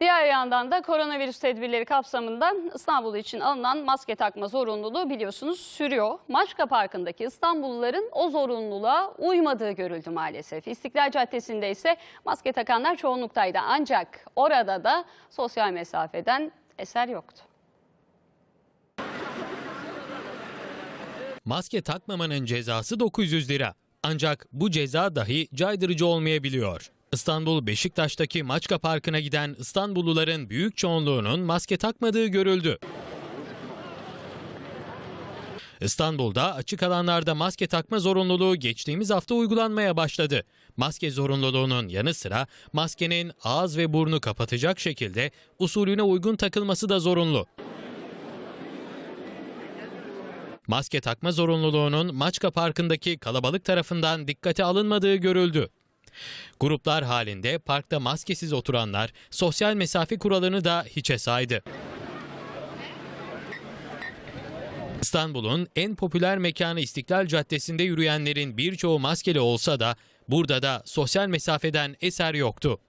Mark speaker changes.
Speaker 1: Diğer yandan da koronavirüs tedbirleri kapsamında İstanbul için alınan maske takma zorunluluğu biliyorsunuz sürüyor. Maçka Parkı'ndaki İstanbulluların o zorunluluğa uymadığı görüldü maalesef. İstiklal Caddesi'nde ise maske takanlar çoğunluktaydı ancak orada da sosyal mesafeden eser yoktu.
Speaker 2: Maske takmamanın cezası 900 lira. Ancak bu ceza dahi caydırıcı olmayabiliyor. İstanbul Beşiktaş'taki Maçka Parkı'na giden İstanbulluların büyük çoğunluğunun maske takmadığı görüldü. İstanbul'da açık alanlarda maske takma zorunluluğu geçtiğimiz hafta uygulanmaya başladı. Maske zorunluluğunun yanı sıra maskenin ağız ve burnu kapatacak şekilde usulüne uygun takılması da zorunlu. Maske takma zorunluluğunun Maçka Parkı'ndaki kalabalık tarafından dikkate alınmadığı görüldü. Gruplar halinde parkta maskesiz oturanlar sosyal mesafe kuralını da hiçe saydı. İstanbul'un en popüler mekanı İstiklal Caddesi'nde yürüyenlerin birçoğu maskeli olsa da burada da sosyal mesafeden eser yoktu.